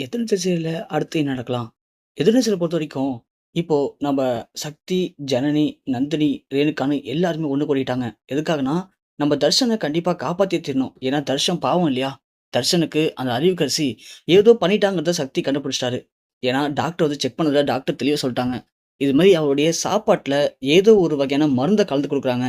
எதிர்நீச்சல் திசையில் அடுத்து என்ன நடக்கலாம்? பொறுத்த வரைக்கும் இப்போது நம்ம சக்தி, ஜனனி, நந்தினி, ரேணுக்கானு எல்லாருமே ஒன்று கூடிட்டாங்க. எதுக்காகன்னா, நம்ம தர்ஷனை கண்டிப்பாக காப்பாற்றி தரணும் ஏன்னா தர்ஷன் பாவம் இல்லையா? தர்ஷனுக்கு அந்த அறிவுக்கரசி ஏதோ பண்ணிட்டாங்கிறத சக்தி கண்டுபிடிச்சிட்டாரு. ஏன்னா டாக்டர் வந்து செக் பண்ணதில் டாக்டர் தெளிவாக சொல்லிட்டாங்க இது மாதிரி அவருடைய சாப்பாட்டில் ஏதோ ஒரு வகையான மருந்தை கலந்து கொடுக்குறாங்க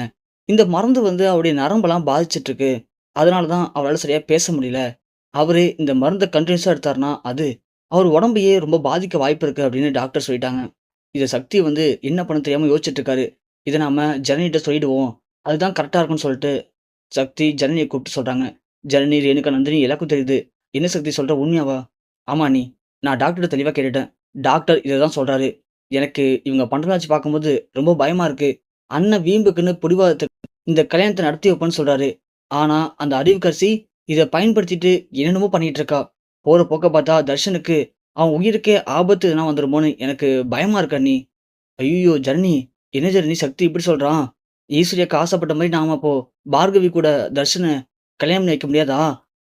இந்த மருந்து வந்து அவருடைய நரம்பெல்லாம் பாதிச்சிட்ருக்கு அதனால தான் அவரால் சரியாக பேச முடியல. அவரு இந்த மருந்தை கண்டினியூஸாக எடுத்தாருன்னா, அது அவர் உடம்பையே ரொம்ப பாதிக்க வாய்ப்பு இருக்கு அப்படின்னு டாக்டர் சொல்லிட்டாங்க. இதை சக்தி வந்து என்ன பண்ண தெரியாமல் யோசிச்சுட்டு இருக்காரு. இதை நாம ஜனனிட்ட சொல்லிடுவோம். அதுதான் கரெக்டாக இருக்கும்னு சொல்லிட்டு, சக்தி ஜனனியை கூப்பிட்டு சொல்கிறாங்க ஜனனி, ரேணுகா, நந்தினி எல்லாருக்கும் தெரியுது. என்ன சக்தி சொல்கிற உண்மையாவா? ஆமா நீ நான் டாக்டர்கிட்ட தெளிவாக கேட்டுட்டேன். டாக்டர் இதை தான் சொல்கிறாரு எனக்கு இவங்க பண்றத பார்க்கும்போது ரொம்ப பயமாக இருக்கு. அண்ணன் வீம்புக்குன்னு பிடிவாதத்துக்கு இந்த கல்யாணத்தை நடத்தி வைப்பேன்னு சொல்கிறாரு ஆனால் அந்த அறிவுக்கரசி இதை பயன்படுத்திட்டு என்னென்னமோ பண்ணிட்டு இருக்கா. போகிற போக்க பார்த்தா தர்ஷனுக்கு அவன் உயிருக்கே ஆபத்து எதுனா வந்துருமோன்னு எனக்கு பயமாக இருக்க நீ ஐயோ ஜர்னி என்ன ஜர்னி சக்தி இப்படி சொல்கிறான் ஈஸ்வரியாக்கு ஆசைப்பட்ட மாதிரி நாம அப்போ பார்கவி கூட தர்ஷனை கல்யாணம் வைக்க முடியாதா?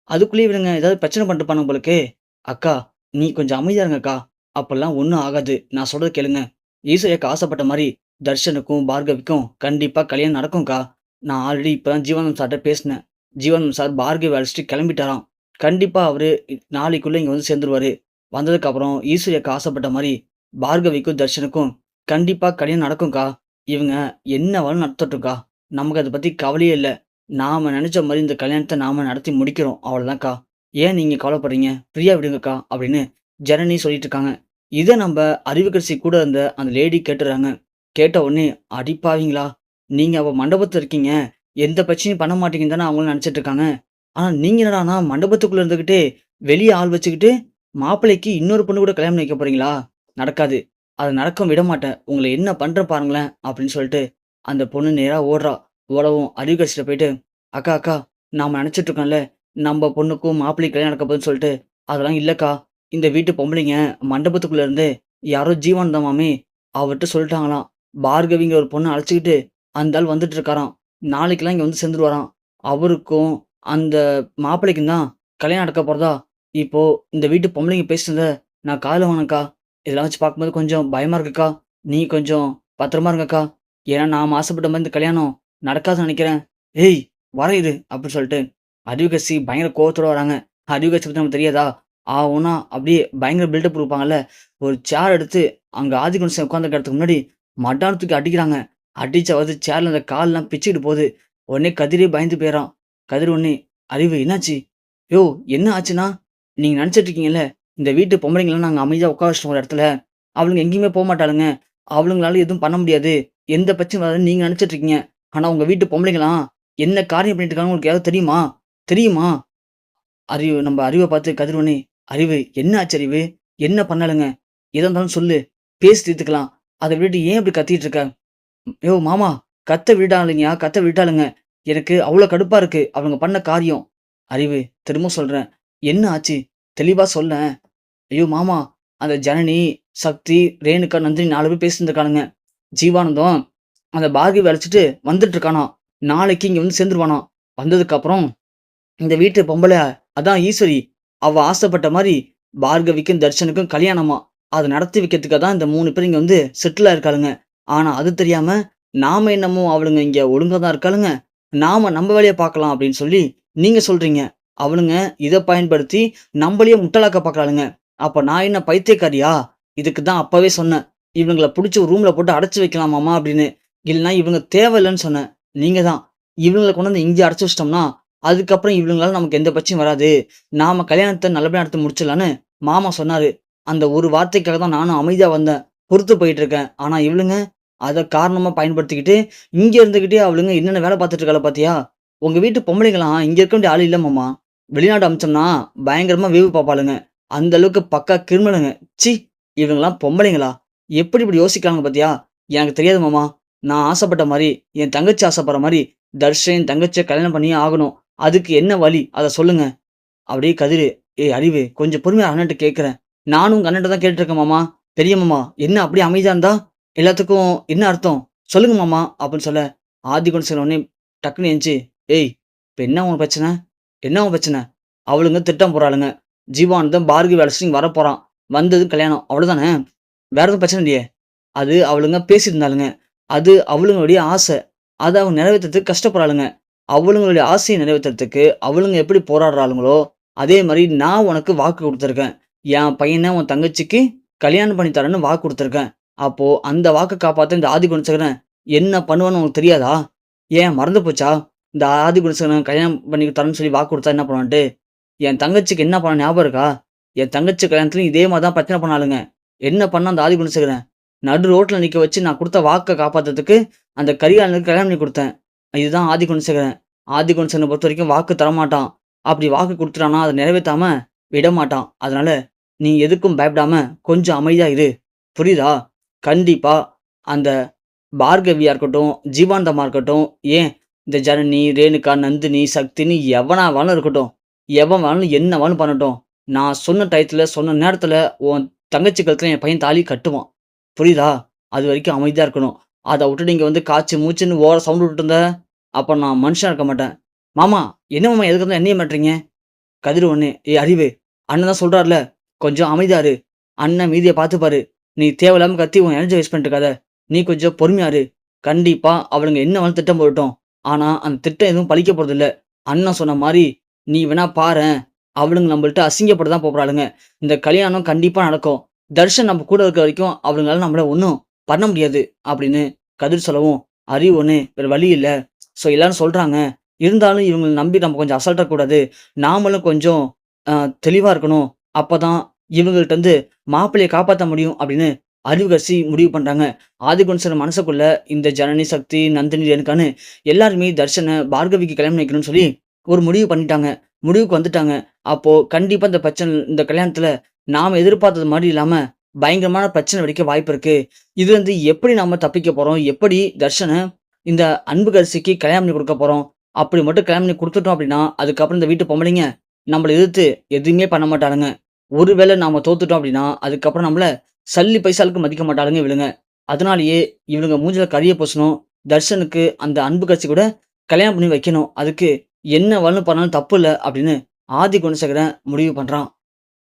அதுக்குள்ளேயே இவனுங்க ஏதாவது பிரச்சனை பண்ணிட்டு உங்களுக்கு அக்கா நீ கொஞ்சம் அமைதியா இருங்கக்கா. அப்போல்லாம் ஒன்றும் ஆகாது. நான் சொல்றத கேளுங்க. ஈஸ்வரியாக்கு ஆசைப்பட்ட மாதிரி தர்ஷனுக்கும், பார்கவிக்கும் கண்டிப்பாக கல்யாணம் நடக்கும்க்கா. நான் ஆல்ரெடி இப்போ தான் ஜீவானந்த் சார்ட்ட பேசினேன். ஜீவன் சார் பார்கவி அழைச்சிட்டு கிளம்பிட்டாராம். கண்டிப்பாக அவர் நாளைக்குள்ளே இங்கே வந்து சேர்ந்துருவார் வந்ததுக்கப்புறம் ஈஸ்வரியாக்கு ஆசைப்பட்ட மாதிரி பார்கவிக்கும், தர்ஷனுக்கும் கண்டிப்பாக கல்யாணம் நடக்கும்க்கா. இவங்க என்ன வேணாலும் நடத்தட்டும்க்கா. நமக்கு அதை பற்றி கவலையே இல்லை நாம் நினச்ச மாதிரி இந்த கல்யாணத்தை நாம் நடத்தி முடிக்கிறோம். அவ்வளோதான்க்கா. ஏன் நீங்கள் கவலைப்படுறீங்க? ஃப்ரீயா விடுங்கக்கா அப்படின்னு ஜனனி சொல்லிட்டு இருக்காங்க. இதை நம்ம அறிவுக்கரசி கூட இருந்த அந்த லேடி கேட்டுறாங்க கேட்ட உடனே அடிப்பாவீங்களா நீங்கள் அவள் மண்டபத்தில் இருக்கீங்க. எந்த பிரச்சனையும் பண்ண மாட்டீங்கன்னு தானே அவங்களும் நினச்சிட்டு இருக்காங்க. ஆனால் நீங்கள் என்னடானா மண்டபத்துக்குள்ளே இருந்துக்கிட்டு வெளியே ஆள் வச்சுக்கிட்டு, மாப்பிள்ளைக்கு இன்னொரு பொண்ணு கூட கல்யாணம் வைக்க போறீங்களா? நடக்காது. அத நடக்க விடமாட்டேன். உங்களை என்ன பண்ணுற பாருங்களேன் அப்படின்னு சொல்லிட்டு, அந்த பொண்ணு நேராக ஓடுறா. ஓடவும் அறிவுக்கரசிட்ட போயிட்டு, அக்கா அக்கா நாம் நினச்சிட்டு இருக்கோம்ல, நம்ம பொண்ணுக்கும் மாப்பிள்ளைக்கு கல்யாணம் நடக்க போதுன்னு சொல்லிட்டு, அதெல்லாம் இல்லைக்கா இந்த வீட்டு பொம்பளைங்க மண்டபத்துக்குள்ளே இருந்து யாரோ ஜீவானந்தம் அவர்கிட்ட சொல்லிட்டாங்களாம். பார்கவிங்கிற ஒரு பொண்ணை அழைச்சிக்கிட்டு அந்த ஆள் வந்துட்டு இருக்காராம். நாளைக்கெல்லாம் இங்கே வந்து சேர்ந்துருவாராம். அவருக்கும் அந்த மாப்பிள்ளைக்கும் தான் கல்யாணம் நடக்க போகிறதா இப்போ இந்த வீட்டு பொம்பளைங்க பேசுனத நான் காதில் வாங்கக்கா இதெல்லாம் வச்சு பார்க்கும்போது கொஞ்சம் பயமாக இருக்குக்கா. நீ கொஞ்சம் பத்திரமா இருங்கக்கா. ஏன்னா நான் ஆசைப்பட்ட மாதிரி இந்த கல்யாணம் நடக்காதுன்னு நினைக்கிறேன் ஏய் வர அப்படின்னு சொல்லிட்டு அறிவுகட்சி பயங்கர கோவத்தோட வராங்க. அறிவுகட்சி பற்றி நமக்கு தெரியாதா? ஆகும்னா அப்படியே பயங்கர பில்டப் கொடுப்பாங்கல்ல ஒரு சேர் எடுத்து அங்கே ஆதிகுணசேகர் உட்கார்ந்திருக்க இடத்துக்கு முன்னாடி மட்டான்னு தூக்கி அடிக்கிறாங்க. அடிச்சு வந்து சேர்ல இருந்த கால்லாம் பிச்சுக்கிட்டு போகுது. உடனே கதிரே பயந்து போயிறான். கதிர் உடனே அறிவு என்னாச்சு? யோ என்ன ஆச்சுன்னா, நீங்க நெனச்சுட்டு இருக்கீங்கல்ல, இந்த வீட்டு பொம்பளைங்களாம் நாங்க அமைதியா உட்கார வச்சுட்டோம் ஒரு இடத்துல. அவளுங்க எங்கேயுமே போக மாட்டாளுங்க அவளுங்களால எதுவும் பண்ண முடியாது. எந்த பிரச்சனையும் வராதுன்னு நீங்க நெனச்சுட்டு இருக்கீங்க. ஆனா உங்க வீட்டு பொம்பளைங்களாம் என்ன காரியம் பண்ணிட்டு இருக்காங்கன்னு உங்களுக்கு ஏதாவது தெரியுமா? தெரியுமா? அறிவு நம்ம அறிவை பார்த்து கதிர் அறிவு என்ன ஆச்சு அறிவு? என்ன பண்ணாலுங்க எதா இருந்தாலும் சொல்லு. பேசி தீர்த்துக்கலாம். அதை விட்டுட்டு ஏன் இப்படி கத்திட்டு இருக்க? யோ மாமா கத்த விட்டுட்டாளுங்கயா, கத்த விட்டாளுங்க எனக்கு அவ்வளோ கடுப்பா இருக்கு. அவங்க பண்ண காரியம். அறிவு திரும்ப சொல்றேன். என்ன ஆச்சு? தெளிவா சொல்லேன். ஐயோ மாமா அந்த ஜனனி, சக்தி, ரேணுகா, நந்தினி நாலு பேர் பேசிட்டு இருக்கானுங்க. ஜீவானந்தம் அந்த பார்கவி அழைச்சிட்டு வந்துட்டுருக்கானா நாளைக்கு இங்க வந்து சேர்ந்துருவானா வந்ததுக்கு அப்புறம் இந்த வீட்டு பொம்பளை அதான் ஈஸ்வரி. அவ ஆசைப்பட்ட மாதிரி பார்கவிக்கும், தர்ஷனுக்கும் கல்யாணமா அதை நடத்தி வைக்கிறதுக்காக தான் இந்த மூணு பேர் இங்க வந்து செட்டில் இருக்காளுங்க ஆனா அது தெரியாம, நாம என்னமோ அவளுங்க இங்க ஒழுங்கா தான் இருக்காளுங்க. நாம நம்ம வேலையை பார்க்கலாம் அப்படின்னு சொல்லி நீங்க சொல்றீங்க. அவளுங்க இதை பயன்படுத்தி நம்மளையே முட்டாளாக்க பார்க்குறாளுங்க. அப்ப நான் என்ன பைத்தியக்காரியா? இதுக்கு தான் அப்பவே சொன்னேன். இவங்களை பிடிச்சி ஒரு ரூம்ல போட்டு அடைச்சி வைக்கலாமாமா அப்படின்னு. இல்லைன்னா இவங்க தேவையில்லன்னு சொன்னேன். நீங்க தான். இவங்களை கொண்டு வந்து இங்கே அடைச்சி வச்சிட்டோம்னா அதுக்கப்புறம் இவங்களால நமக்கு எந்த பிரச்சனையும் வராது. நாம கல்யாணத்தை நல்லபடியாக நடத்தி முடிச்சிடலான்னு மாமா சொன்னாரு. அந்த ஒரு வார்த்தைக்காக தான் நானும் அமைதியா வந்தேன். பொறுத்து போயிட்டு இருக்கேன். ஆனால் இவளுங்க அதை காரணமாக பயன்படுத்திக்கிட்டு, இங்கே இருந்துக்கிட்டே அவளுங்க என்னென்ன வேலை பார்த்துட்டு இருக்காளுக பார்த்தியா? உங்கள் வீட்டு பொம்பளைங்களாம் இங்கே இருக்க வேண்டிய ஆள் இல்ல மாமா. வெளிநாடு பயங்கரமாக பயங்கரமா பார்ப்பாளுங்க. அந்த அளவுக்கு பக்கா கிரிமினலுங்க. ச்சீ! இவங்களாம் பொம்பளைங்களா? எப்படி இப்படி யோசிக்கிறாங்க பார்த்தியா? எனக்கு தெரியாது மாமா. நான் ஆசைப்பட்ட மாதிரி என் தங்கச்சி ஆசைப்படுற மாதிரி தர்ஷன் என் தங்கச்சியை கல்யாணம் பண்ணியே ஆகணும். அதுக்கு என்ன வழி? அதை சொல்லுங்க. அப்படியே கதிரு, ஏய் அறிவு கொஞ்சம் பொறுமையாக அண்ணன்ட்டு கேட்குறேன் நானும் உங்கள் அண்ணன்ட்ட தான் கேட்டுருக்கேன் மாமா. பெரிய மாமா என்ன அப்படியே அமைதியாக இருந்தா? எல்லாத்துக்கும் என்ன அர்த்தம்? சொல்லுங்க மாமா அப்படின்னு சொல்ல, ஆதிகுணசேகர் உடனே டக்குன்னு எந்திச்சு, ஏய் இப்போ என்ன உன் பிரச்சனை? என்ன உன் பிரச்சனை? அவளுங்க திட்டம் போடுறாளுங்க. ஜீவானந்தம் பார்கவி வர போகிறான் வந்தது கல்யாணம் அவ்வளோதானே வேற எதுவும் பிரச்சனை இல்லையே அது அவளுங்க பேசியிருந்தாளுங்க அது அவளுங்களுடைய ஆசை அதை அவங்க நிறைவேற்றுறதுக்கு கஷ்டப்படுறாளுங்க அவளுங்களுடைய ஆசையை நிறைவேற்றுறதுக்கு அவளுங்க எப்படி போராடுறாளுங்களோ அதே மாதிரி நான் உனக்கு வாக்கு கொடுத்துருக்கேன் என் பையனை உன் தங்கச்சிக்கு கல்யாணம் பண்ணி தரேன்னு வாக்கு கொடுத்துருக்கேன். அப்போ அந்த வாக்கை காப்பாற்ற இந்த ஆதி குணசேகரன் என்ன பண்ணுவான்னு உனக்கு தெரியாதா? ஏன் மறந்து போச்சா? இந்த ஆதி குணசேகரன் கல்யாணம் பண்ணி தரேன்னு சொல்லி வாக்கு கொடுத்தா என்ன பண்ணுவான்ட்டு? என் தங்கச்சிக்கு என்ன பண்ண ஞாபகம் இருக்கா? என் தங்கச்சி கல்யாணத்துலையும் இதே மாதிரி தான் பிரச்சனை பண்ணாளுங்க. என்ன பண்ண அந்த ஆதி குணசேகரன்? நடு ரோட்டில் நிற்க வச்சு நான் கொடுத்த வாக்கை காப்பாற்றுறதுக்கு அந்த கரிகாலனுக்கு கல்யாணம் பண்ணி கொடுத்தேன். இதுதான் ஆதி குணசேகரன். ஆதி குணசேகரனை பொறுத்த வரைக்கும் வாக்கு தரமாட்டான். அப்படி வாக்கு கொடுத்துட்டானா அதை நிறைவேற்றாம விட மாட்டான் அதனால நீ எதுக்கும் பயப்படாம கொஞ்சம் அமைதியா இரு. புரியுதா? கண்டிப்பா. அந்த பார்கவியா இருக்கட்டும் ஜீவாந்தமா இருக்கட்டும் ஏன்? இந்த ஜனனி ரேணுகா நந்தினி சக்தின்னு எவனா வேணும் இருக்கட்டும். எவன் வேணும் என்ன வேணும் பண்ணட்டும். நான் சொன்ன டயத்துல சொன்ன நேரத்துல உன் தங்கச்சி கழுத்துல என் பையன் தாலி கட்டுவான். புரியுதா? அது வரைக்கும் அமைதியா இருக்கணும். அதை விட்டு நீங்க வந்து காய்ச்சி மூச்சுன்னு ஓர சவுண்ட் விட்டு இருந்த அப்ப நான் மனுஷன் இருக்க மாட்டேன். மாமா என்ன மாமா எதுக்கு இருந்தால் என்னைய மாட்டீங்க கதிர் ஒண்ணு ஏ அறிவு. அண்ணன் தான் சொல்றாருல கொஞ்சம் அமைதியாரு அண்ணன் மீதியை பார்த்துப்பாரு நீ தேவையில்லாம கத்தி உன் எனர்ஜி வேஸ்ட் பண்ணிட்டுருக்காத நீ கொஞ்சம் பொறுமையாரு கண்டிப்பா அவளுங்க என்ன வேணும் திட்டம் போடட்டும். ஆனா அந்த திட்டம் எதுவும் பழிக்க போறதில்ல. அண்ணன் சொன்ன மாதிரி நீ வேணா பாரு அவளுங்க நம்மள்ட்ட அசிங்கப்பட்டு தான் போறாளுங்க இந்த கல்யாணம் கண்டிப்பா நடக்கும். தர்ஷன் நம்ம கூட இருக்க வரைக்கும் அவளுங்களால நம்மள ஒன்றும் பண்ண முடியாது அப்படின்னு கதிர் சொல்லவும் அறிவு ஒன்று வேற வழி இல்லை. ஸோ எல்லாரும் சொல்றாங்க. இருந்தாலும் இவங்களை நம்பி நம்ம கொஞ்சம் அசால்ட்டாக கூடாது நாமளும் கொஞ்சம் தெளிவாக இருக்கணும். அப்போதான் இவங்கள்ட்ட இருந்து மாப்பிள்ளையை காப்பாற்ற முடியும் அப்படின்னு அறிவுகசி முடிவு பண்ணுறாங்க ஆதிகுணசர் மனசுக்குள்ள இந்த ஜனனி சக்தி நந்தினி ரேணுகான்னு எல்லாருமே தர்ஷனை பார்கவிக்கு கல்யாணம் வைக்கணும்னு சொல்லி ஒரு முடிவு பண்ணிட்டாங்க. முடிவுக்கு வந்துட்டாங்க. அப்போது கண்டிப்பாக இந்த பிரச்சனை இந்த கல்யாணத்தில் நாம் எதிர்பார்த்தது மாதிரி இல்லாமல் பயங்கரமான பிரச்சனை வெடிக்க வாய்ப்பு இருக்குது இது வந்து எப்படி நாம் தப்பிக்க போகிறோம் எப்படி தர்ஷனை இந்த அன்புகரிசிக்கு கல்யாணம் பண்ணி கொடுக்க போகிறோம் அப்படி மட்டும் கல்யாணம் பண்ணி கொடுத்துட்டோம் அப்படின்னா அதுக்கப்புறம் இந்த வீட்டு பொம்பளைங்க நம்மளை எதிர்த்து எதுவுமே பண்ண மாட்டானுங்க. ஒருவேளை நாம தோத்துட்டோம் அப்படின்னா அதுக்கப்புறம் நம்மள சல்லி பைசாலுக்கு மதிக்க மாட்டாளுங்க இவளுங்க. அதனாலேயே இவளுங்க மூஞ்சில கரிய பூசணும் தர்ஷனுக்கு அந்த அன்பு கட்சி கூட கல்யாணம் பண்ணி வைக்கணும். அதுக்கு என்ன வலு பண்ணாலும் தப்பு இல்லை அப்படின்னு ஆதி குணசேகரன் முடிவு பண்ணுறான்